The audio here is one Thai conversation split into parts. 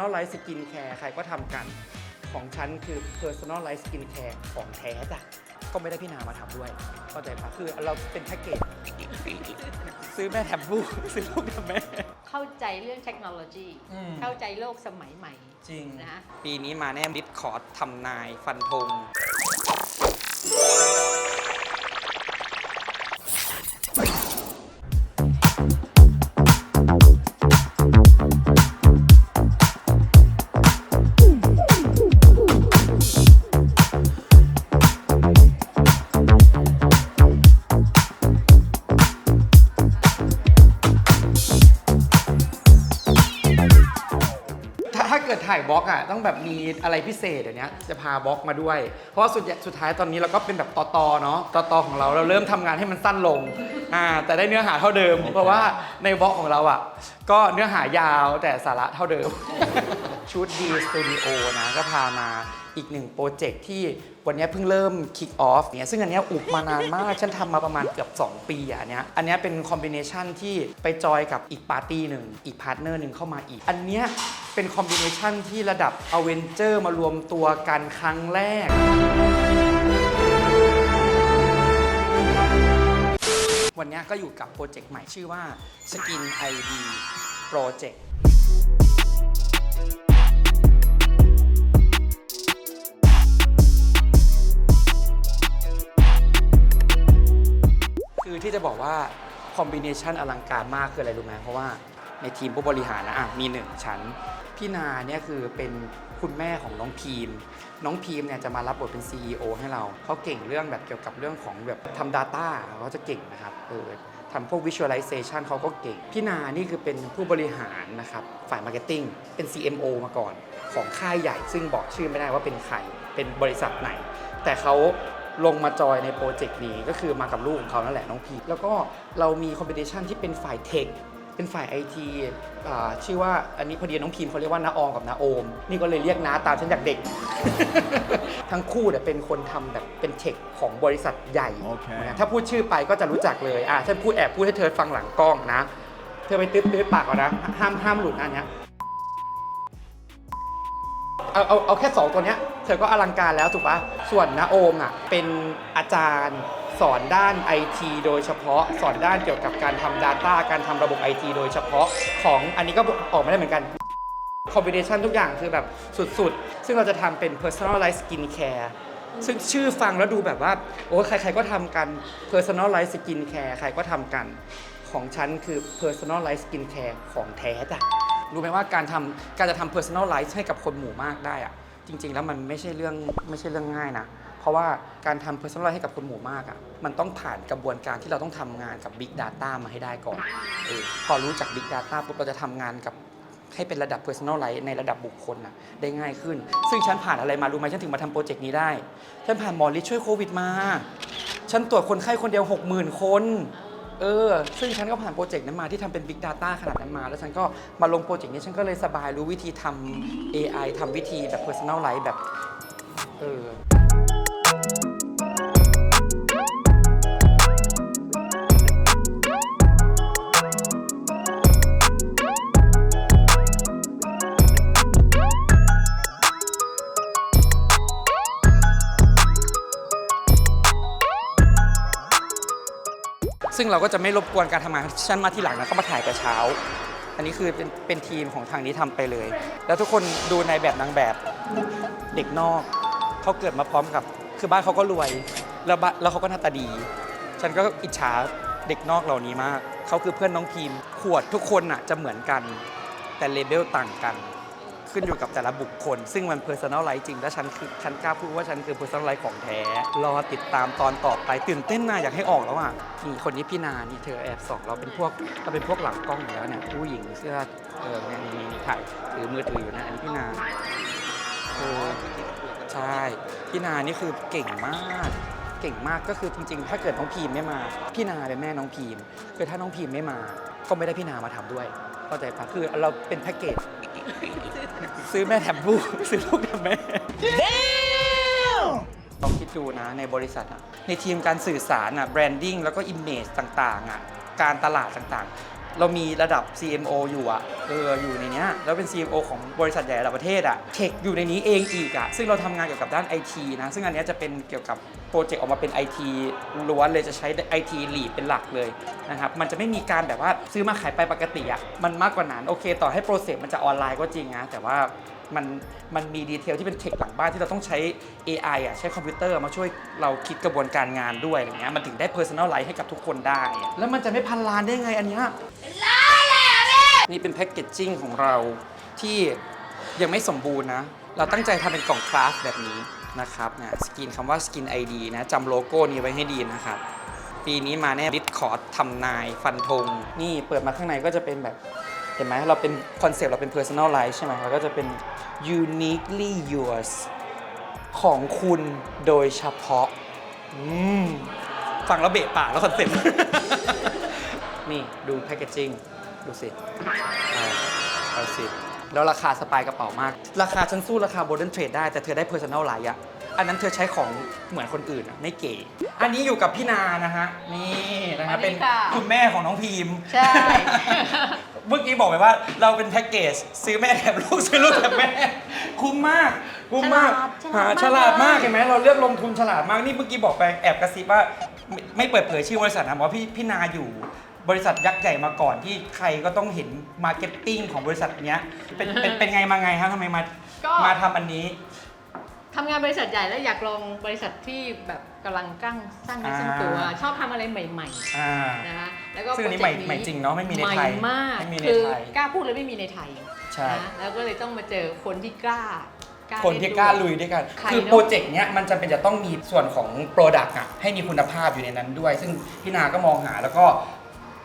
personalized skin care ใครก็ทำกัน ของฉันคือ personalized skin care ของแท้จ้ะก็ไม่ได้พี่นามาทำด้วยเข้าใจปะคือเราเป็นแพ็กเกจซื้อแม่แถมลูกซื้อลูกแถมแม่ เข้าใจเรื่องเทคโนโลยี อืม เข้าใจโลกสมัยใหม่จริง นะ ปีนี้มาแน่ดิสคอร์ดทำนายฟันธง ถ้าถ้าเกิดถ่ายบล็อกอะต้องแบบมีอะไรพิเศษเดี๋ยวนี้จะพาบล็อกมาด้วย เพราะว่าสุดสุดท้ายตอนนี้เราก็เป็นแบบต่อตอเนาะต่อตอของเราเราเริ่มทำงานให้มันสั้นลงอ่าแต่ได้เนื้อหาเท่าเดิม เพราะว่าในบล็อกของเราอะก็เนื้อหายาวแต่สาระเท่าเดิมชุดดีสตูดิโอนะก็พามา อีกหนึ่งโปรเจกต์ที่วันนี้เพิ่งเริ่มคิกออฟเนี่ยซึ่งอันนี้อุบมานานมาก ฉันทำมาประมาณเกือบ 2 ปีอะเนี้ยอันนี้เป็นคอมบิเนชันที่ไปจอยกับอีกปาร์ตี้หนึ่งอีกพาร์ทเนอร์หนึ่งเข้ามาอีก อันเนี้ยเป็นคอมบิเนชันที่ระดับอเวนเจอร์มารวมตัวกันครั้งแรกวันนี้ก็อยู่กับโปรเจกต์ใหม่ชื่อว่า Skin ID Project คือที่จะบอกว่าคอมบิเนชันอลังการมากคืออะไรรู้ไหมเพราะว่าในทีมผู้บริหารนะอะมีหนึ่งชั้นพี่นาเนี่ยคือเป็นคุณแม่ของน้องพีม น้องพีมเนี่ยจะมารับบทเป็น CEO ให้เราเขาเก่งเรื่องแบบเกี่ยวกับเรื่องของแบบทำ Data เขาจะเก่งนะครับเออทำพวก Visualization เขาก็เก่ง พี่นานี่คือเป็นผู้บริหารนะครับฝ่าย Marketing เป็น CMO มาก่อน ของค่ายใหญ่ซึ่งบอกชื่อไม่ได้ว่าเป็นใคร เป็นบริษัทไหน แต่เขา ลงมาจอยในโปรเจกต์นี้ก็คือมากับลูกของเขานั่นแหละน้องพีแล้วก็เรามีคอมเพติชันที่เป็นฝ่ายเทคเป็นฝ่ายไอทีชื่อว่าอันนี้พอดีน้องพีมเขาเรียกว่าน้าออมกับน้าโอม นี่ก็เลยเรียกน้าตามฉันจากเด็ก ทั้งคู่เนี่ยเป็นคนทำแบบเป็นเทคของบริษัทใหญ่โอเคนะถ้าพูดชื่อไปก็จะรู้จักเลยอะฉันพูดแอบพูดให้เธอฟังหลังกล้องนะ เธอไปตื้อตื้อปากก่อนนะห้ามห้ามหลุดนะอันเนี้ยเอาเอาเอาแค่2ตัวเนี้ยเธอก็อลังการแล้วถูกปะส่วนนาโอมอะเป็นอาจารย์สอนด้าน IT โดยเฉพาะสอนด้านเกี่ยวกับการทำ Data การทำระบบ IT โดยเฉพาะของอันนี้ก็ออกมาได้เหมือนกันคอมบิเนชันทุกอย่างคือแบบสุดๆ ซึ่งเราจะทำเป็น personalized skin care ซึ่งชื่อฟังแล้วดูแบบว่า โอ้ใครๆก็ทำกัน personalized skin care ใครก็ทำกัน ของฉันคือ personalized skin care ของแท้จ้ะรู้ไหมว่าการทำการจะทำ personalize ให้กับคนหมู่มากได้อะ จริง ๆ แล้วมันไม่ใช่เรื่องไม่ใช่เรื่องง่ายนะ เพราะว่าการทำ personal ให้กับคนหมู่มากอะมันต้องผ่านกระบวนการที่เราต้องทำงานกับ big data มาให้ได้ก่อนเออพอรู้จัก big data ปุ๊บเราจะทำงานกับให้เป็นระดับ personalize ในระดับบุคคลนะได้ง่ายขึ้น ซึ่งฉันผ่านอะไรมา รู้ไหมฉันถึงมาทำโปรเจกต์นี้ได้ ฉันผ่านหมอฤทธิ์ช่วยโควิดมา ฉันตรวจคนไข้คนเดียว 60,000 คน เออ ซึ่งฉันก็ผ่านโปรเจกต์นั้นมาที่ทำเป็น Big Data ขนาดนั้นมา แล้วฉันก็มาลงโปรเจกต์นี้ฉันก็เลยสบายรู้วิธีทำ AI ทำวิธีแบบ Personalize แบบ เออ เราก็จะไม่รบกวนการทำงานฉันมาที่หลังนะก็มาถ่ายแต่เช้า อันนี้คือเป็นเป็นทีมของทางนี้ทำไปเลย แล้วทุกคนดูในแบบนางแบบเด็กนอกเขาเกิดมาพร้อมกับ คือบ้านเขาก็รวย แล้วบ้านแล้วเขาก็หน้าตาดี ฉันก็อิจฉาเด็กนอกเหล่านี้มากเขาคือเพื่อนน้องพีมขวดทุกคนน่ะจะเหมือนกัน แต่เลเบลต่างกัน ขึ้นอยู่กับแต่ละบุคคล ซึ่งมัน personalize จริง และฉันคือฉันกล้าพูดว่าฉันคือ personalize ของแท้ รอติดตามตอนต่อไปตื่นเต้นนะอยากให้ออกแล้วอะนี่คนนี้พี่นานี่เธอแอบส่องเราเป็นพวกเราเป็นพวกหลังกล้องอยู่แล้วเนี่ยผู้หญิงเสื้อเออเนี่ยนี่นี่ถ่ายถือมือถืออยู่นะอันนี้พี่นาเออใช่พี่นานี่คือเก่งมากเก่งมากก็คือจริง ๆ ถ้าเกิดน้องพีมไม่มา พี่นาเป็นแม่น้องพีมคือถ้าน้องพีมไม่มา ก็ไม่ได้พี่นามาทำด้วยเข้าใจปะคือเราเป็นแพ็กเกจ ซื้อแม่แถมลูกซื้อลูกแถมแม่ลองคิดดูนะในบริษัทอะในทีมการสื่อสารอะแบรนดิ้งแล้วก็อิมเมจต่างๆอะการตลาดต่างๆ เรามีระดับ CMO อยู่อะเอออยู่ในเนี้ยแล้วเป็น CMO ของบริษัทใหญ่ระดับประเทศอะเทคอยู่ในนี้เองอีกอะซึ่งเราทำงานเกี่ยวกับด้าน IT นะ ซึ่งอันเนี้ยจะเป็นเกี่ยวกับโปรเจกต์ออกมาเป็น IT ล้วนเลยจะใช้ IT หลีดเป็นหลักเลยนะครับมันจะไม่มีการแบบว่าซื้อมาขายไปปกติอะมันมากกว่านั้นโอเค ต่อให้โปรเซสมันจะออนไลน์ก็จริงนะแต่ว่า มันมันมีดีเทลที่เป็นเทคหลังบ้านที่เราต้องใช้ AI อะใช้คอมพิวเตอร์มาช่วยเราคิดกระบวนการงานด้วยอะไรเงี้ยมันถึงได้ personalize ให้กับทุกคนได้อะแล้วมันจะไม่พันล้านได้ไงอันเนี้ยนี่เป็นแพ็กเกจจิ้งของเราที่ยังไม่สมบูรณ์นะ เราตั้งใจทำเป็นกล่องคราฟต์แบบนี้นะครับนะสกินคำว่า Skin ID นะจำโลโก้นี้ไว้ให้ดีนะครับ ปีนี้มาแน่บิตคอร์ดทำนายฟันธงนี่เปิดมาข้างในก็จะเป็นแบบเห็นไหมเราเป็นคอนเซปต์เราเป็น personalize ใช่ไหมแล้วก็จะเป็น uniquely yours ของคุณโดยเฉพาะอืมฟังแล้วเบะปากแล้วคอนเซ็ปต์ นี่ดูแพคเกจจิ้งดูสิเอาเอาสิ แล้วราคาสปายกระเป๋ามาก ราคาฉันสู้ราคา b o l d e n Trade ได้แต่เธอได้ Personal ไลท์อะอันนั้นเธอใช้ของเหมือนคนอื่นอะไม่เก๋ อันนี้อยู่กับพี่นานะฮะ นี่นะฮะสวัสดีเป็นค่ะคุณแม่ของน้องพีม ใช่ เมื่อกี้บอกไปว่าเราเป็นแพ็กเกจซื้อแม่แถมลูกซื้อลูกแถมแม่ คุ้มมากคุ้มมากฉลาดหาฉลาดมากฉลาดมากเลยเห็นไหมเราเลือกลงทุนฉลาดมากนี่เมื่อกี้บอกไปแอบกระซิบว่าไม่ไม่เปิดเผยชื่อบริษัทนะบอกว่าพี่พี่นาอยู่ บริษัทยักษ์ใหญ่มาก่อนที่ใครก็ต้องเห็นมาร์เก็ตติ้งของบริษัทเนี้ยเป็นเป็นเป็นไงมาไงครับทำไมมาก็ มาทำอันนี้ ทำงานบริษัทใหญ่แล้วอยากลองบริษัทที่แบบ กำลังกั้งสร้างเนื้อสร้างตัว อ่า ชอบทำอะไรใหม่อ่า ๆนะคะแล้วก็ซึ่งอันนี้โปรเจกต์ใหม่ใหม่จริงเนอะไม่มีในไทยใหม่มากไม่มีในคือไทย กล้าพูดเลยไม่มีในไทยใช่ นะแล้วก็เลยต้องมาเจอคนที่กล้าคนที่กล้าลุยด้วยกันใครคือเนอะ โปรเจกต์เนี้ยมันจำเป็นจะต้องมีส่วนของ Product อะให้มีคุณภาพอยู่ในนั้นด้วย ซึ่งพี่นาก็มองหาแล้วก็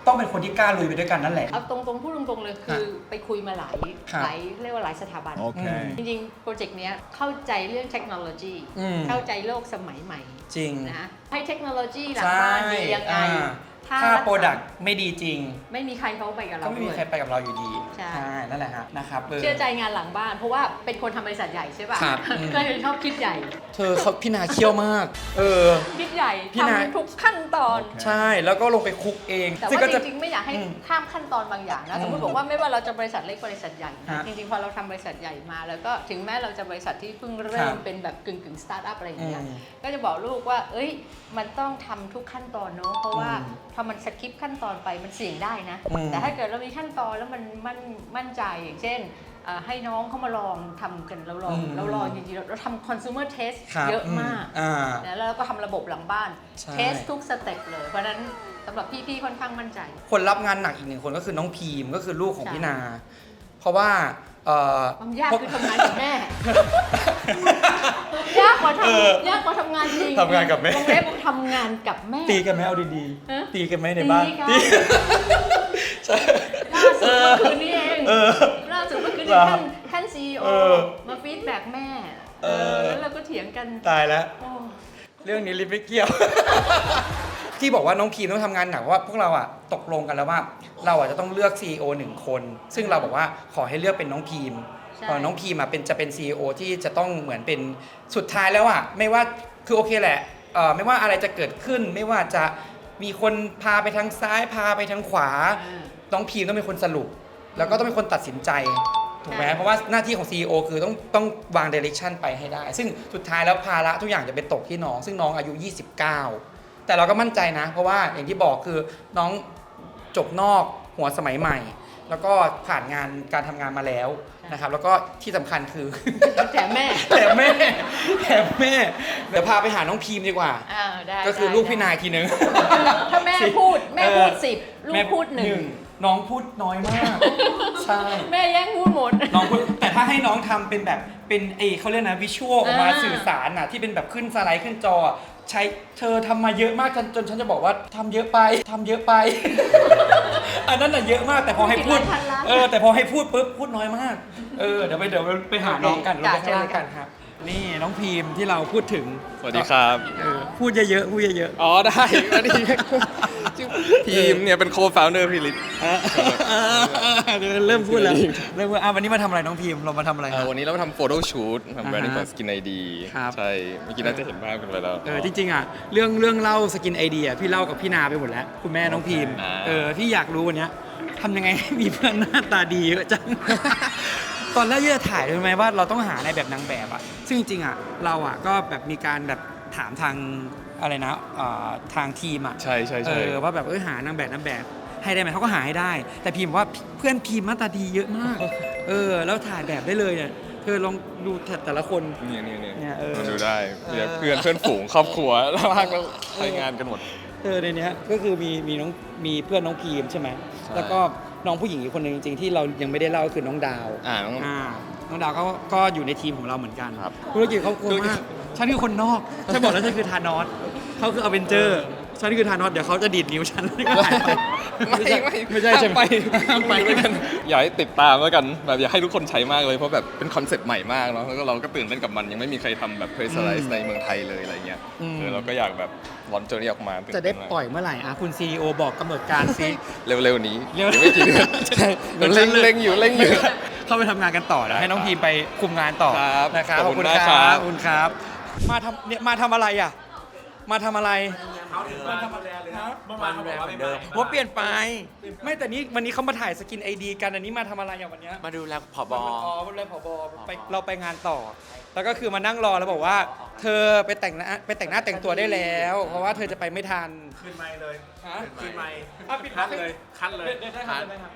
ต้องเป็นคนที่กล้าลุยไปด้วยกันนั่นแหละ เอาตรงๆพูดตรงๆเลยคือไปคุยมาหลายครับหลายเรียกว่าหลายสถาบัน Okay. จริงๆ โปรเจกต์เนี้ยเข้าใจเรื่องเทคโนโลยี อืม เข้าใจโลกสมัยใหม่จริง นะให้เทคโนโลยีหลังใช่บ้านดียังไง อ่า ถ้า Product ไม่ดีจริง ไม่มีใครเขาไปกับเราก็ไม่มีด้วย ใครไปกับเราอยู่ดีใช่ นั่นแหละฮะนะครับเออ เชื่อใจงานหลังบ้าน เพราะว่าเป็นคนทำบริษัทใหญ่ใช่ป่ะครับอืมก็เลยชอบคิดใหญ่ เธอเขาพี่นาเคี่ยวมาก เออ คิดใหญ่พี่นาย ทำทุกขั้นตอน โอเค ใช่แล้วก็ลงไปคุกเอง แต่ซึ่งว่าก็จจะริงๆไม่อยากให้อืมข้ามขั้นตอนบางอย่างนะ อืมสมมติบอกว่าไม่ว่าเราจะบริษัทเล็กบริษัทใหญ่นะฮะจริงๆพอเราทำบริษัทใหญ่มา แล้วก็ถึงแม้เราจะบริษัทที่เพิ่งครัเริ่มบเป็นแบบกึ่งกึ่งสตาร์ทอัพอะไรอย่างเงี้ยอืมก็จะบอกลูกว่า เอ้ยมันต้องทำทุกขั้นตอนเนอะเพราะว่าอืมพอมันสคิปขั้นตอนไปมันเสี่ยงได้นะ อืม แต่ถ้าเกิดเรามีขั้นตอนแล้วมันมั่นมั่นใจอย่างเช่นเอ่อให้น้องเขามาลองทำกันเราลองอืม เราลองจริงๆเราเราทำ consumer test ครับเยอะมาก อ่า นะแล้วเราก็ทำระบบหลังบ้านใช่ เทสทุกสเต็ปเลย เพราะฉะนั้นสำหรับพี่ๆค่อนข้างมั่นใจ คนรับงานหนักอีกหนึ่งคนก็คือน้องพีมก็คือลูกของใช่ พี่นา เพราะว่า เอ่อความยากพวคือทำงานกับแม่ ยากกว่าทเออำยากกว่าทำงานจริงทำงานกับแม่ วงเล็บทำงานกับแม่ ตีกันไหมเอาดีฮะ ๆ ตีกันไหมในบ้านตีกันตีใช่ ล่าสุดเมื่อคืนนี้เองเออ ล่าสุดเมื่อคืนเหรนี้อท่านท่านซีโอเออมาฟีดแบ็กแม่ เออแล้วเราก็เถียงกันตายแล้ว โอ้ เรื่องนี้ลิฟไม่เกี่ยว ที่บอกว่าน้องพีมต้องทำงานหนักเพราะว่าพวกเราอะตกลงกันแล้วว่า เราอะจะต้องเลือก CEO หนึ่งคน ซึ่งเราบอกว่าขอให้เลือกเป็นน้องพีมใช่ เอ่อน้องพีมอะเป็นจะเป็น CEO ที่จะต้องเหมือนเป็นสุดท้ายแล้วอะไม่ว่าคือโอเคแหละเอ่อไม่ว่าอะไรจะเกิดขึ้น ไม่ว่าจะมีคนพาไปทางซ้ายพาไปทางขวาอ่าน้องพีมต้องเป็นคนสรุป แล้วก็ต้องเป็นคนตัดสินใจ ถูกไหมใช่เพราะว่าหน้าที่ของ CEO คือต้องต้องวางเดเร c ชันไปให้ได้ ซึ่งสุดท้ายแล้วภาระทุกอย่างจะไปตกที่น้อง ซึ่งน้องอายุ 29 แต่เราก็มั่นใจนะ เพราะว่าอย่างที่บอกคือน้องจบนอกหัวสมัยใหม่ แล้วก็ผ่านงานการทำงานมาแล้วนะครับ แล้วก็ที่สำคัญคือ แต่แม่ แถมแม่แถมแม่เดี๋ยวพาไปหาน้องพีมดีกว่าอ่าได้ก็คือได้ลูกพี่ได้นายทีนึง ถ้าแม่พูดแม่เออพูดสิบลูกแม่พูดหนึ่ง น้องพูดน้อยมาก ใช่ แม่แย่งพูดหมด น้องพูดแต่ถ้าให้น้องทำเป็นแบบเป็นเอเขาเรียกนะวิชวลออกมาอ่า สื่อสารน่ะที่เป็นแบบขึ้นสไลด์ขึ้นจออะใช้เธอทำมาเยอะมากจนจนฉันจะบอกว่าทำเยอะไปทำเยอะไป อันนั้นน่ะเยอะมากแต่พอให้พูดกี่ร้อยพันล้านเออแต่พอให้พูดปุ๊บพูดน้อยมาก เออเดี๋ยวไปเดี๋ยวไปหาน้องกันโอเราเคไปข้างล่างจ้ะกันครับ นี่น้องพีมที่เราพูดถึงสวัสดีครับ เออพูดเยอะๆพูดเยอะอ๋อได้ อันนี้ชื่อ ทีมเนี่ยเป็นโคฟาวเนอร์พี่ลิศๆอะเดี๋ยวเริ่มพูดแล้วเริ่มพูดอะวันนี้มาทำอะไรน้องพีมเรามาทำอะไรคอ่ารับ วันนี้เรามาทำโฟโต้ชูตทำแบรนดิ้งอ่าขฮะองสกินไอดีครับ ใช่เมื่อกี้น่าจะเห็นภาพกันไปแล้วเออจริงๆอะเรื่องเรื่องเล่าสกินไอเดียพี่เล่ากับพี่นาไปหมดแล้ว คุณแม่น้องพิมพ์อ่าเออพี่อยากรู้วันเนี้ยทำยังไงให้มีเพื่อนหน้าตาดีเยอะจัง ตอนแรกที่จะถ่ายรู้ไหมว่าเราต้องหาในแบบนางแบบอะซึ่งจริงๆอะเราอะก็แบบมีการแบบถามทาง อะไรนะเอ่อทางทีมอะใช่ใช่เอใช่อว่าแบบเออหานางแบบนางแบบให้ได้ไหมเขาก็หาให้ได้ แต่พิมพ์บอกว่าเพื่อนพิมพ์หน้าตาดีเยอะมาก เออ แล้วถ่ายแบบได้เลยเนี่ยเธอลองดูแต่ละคนเนี่ยเนี่ยเนี่ยเนี่ยเออมันดูได้เนี่ยเออเพื่อนเพื่อนฝูงครอบครัวแล้วมากแล้วใช้งานกันหมดเออในเนี้ยก็คือมีมีน้องมีเพื่อนน้องพีมใช่ไหมใช่แล้วก็น้องผู้หญิงอีกคนหนึ่งจริงๆที่เรายังไม่ได้เล่าคือน้องดาวอ่าน้องอ่าน้องดาวเขาก็อยู่ในทีมของเราเหมือนกันครับธุรกิจเขาโกงมาก ฉันคือคนนอกฉันบอกแล้วฉันคือธานอสเขาคืออเวนเจอร์ฉันคือธานอสเดี๋ยวเขาจะดีดนิ้วฉันแล้วก็หายไป ไม่ไม่ไม่ใช่ใช่ไหม ห้ามไปด้วยกัน อยากให้ติดตามแล้วกันแบบอยากให้ทุกคนใช้มากเลยเพราะแบบเป็นคอนเซ็ปต์ใหม่มากเนาะแล้วก็เราก็ตื่นเต้นกับมันยังไม่มีใครทำแบบ personalize ในเมืองไทยเลยอะไรเงี้ยอืม เออเราก็อยากแบบลอนตัวนี้ออกมาตื่นจะได้เต้นมากปล่อยเมื่อไหร่อะคุณซีอบอกกำหนดการซิ เร็วๆนี้เร็ว ดี๋ยวไม่กี่เดือนใช่เหมือนฉัเร่นงเลยเร่งอยู่เร่งอยู่ เข้าไปทำงานกันต่อนะให้น้องพีมไปคุมงานต่อครับนะครับขอบคุณมากครับขอบคุณครับ มาทำเนี่ยมาทำอะไรอะ มาทำอะไรมาทำอะไรเลยครับมาทำอะไรเหมือนเดิมว่าเปลี่ยนไป ไม่แต่นี้วันนี้เขามาถ่ายสกินไอดีกันอันนี้มาทำอะไรอย่างวันเนี้ยมาดูแลผอบออ๋อเป็นไรผบไปเราไปงานต่อ แล้วก็คือมานั่งรอแล้วบอกว่า เธอไปแต่งหน้าไปแต่งหน้าแต่งตัวได้แล้ว เพราะว่าเธอจะไปไม่ทันขึ้นไมค์เลยฮะขึ้นไมค์อะปิดบล็อกให้คัดเลยได้ได้ครับได้ครับ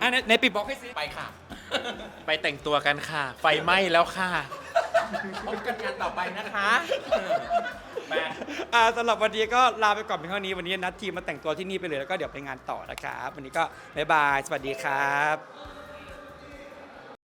อะในในปิดบล็อกให้สิไปค่ะ ไปแต่งตัวกันค่ะ ไฟไหม้แล้วค่ะ พบกันงานต่อไปนะคะ อ่าสำหรับวันนี้ก็ลาไปก่อนเพียงเท่านี้วันนี้นัดทีมมาแต่งตัวที่นี่ไปเลยแล้วก็เดี๋ยวไปงานต่อนะครับ วันนี้ก็บ๊ายบาย สวัสดีครับ